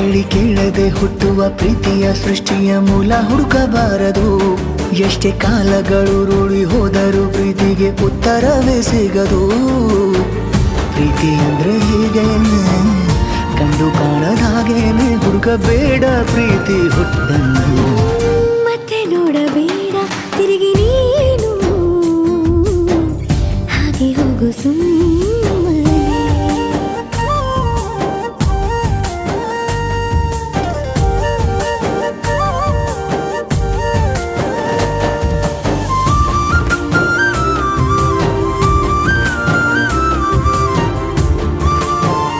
ಹೇಳಿ ಕೇಳದೆ ಹುಟ್ಟುವ ಪ್ರೀತಿಯ ಸೃಷ್ಟಿಯ ಮೂಲ ಹುಡುಕಬಾರದು. ಎಷ್ಟೇ ಕಾಲಗಳು ರೂಢಿ ಹೋದರೂ ಪ್ರೀತಿಗೆ ಉತ್ತರವೇ ಸಿಗದು. ಪ್ರೀತಿ ಅಂದ್ರೆ ಹೀಗೇನೆ ಕಂಡು ಕಾಣದಾಗೇನೆ ಹುಡುಕಬೇಡ ಪ್ರೀತಿ ಹುಟ್ಟನ್ನು ಮತ್ತೆ ನೋಡಬೇಡ ತಿರುಗಿ ನೀನು. ಹಾಗೆ ಹೋಗು ಸುಮ್ಮನೆ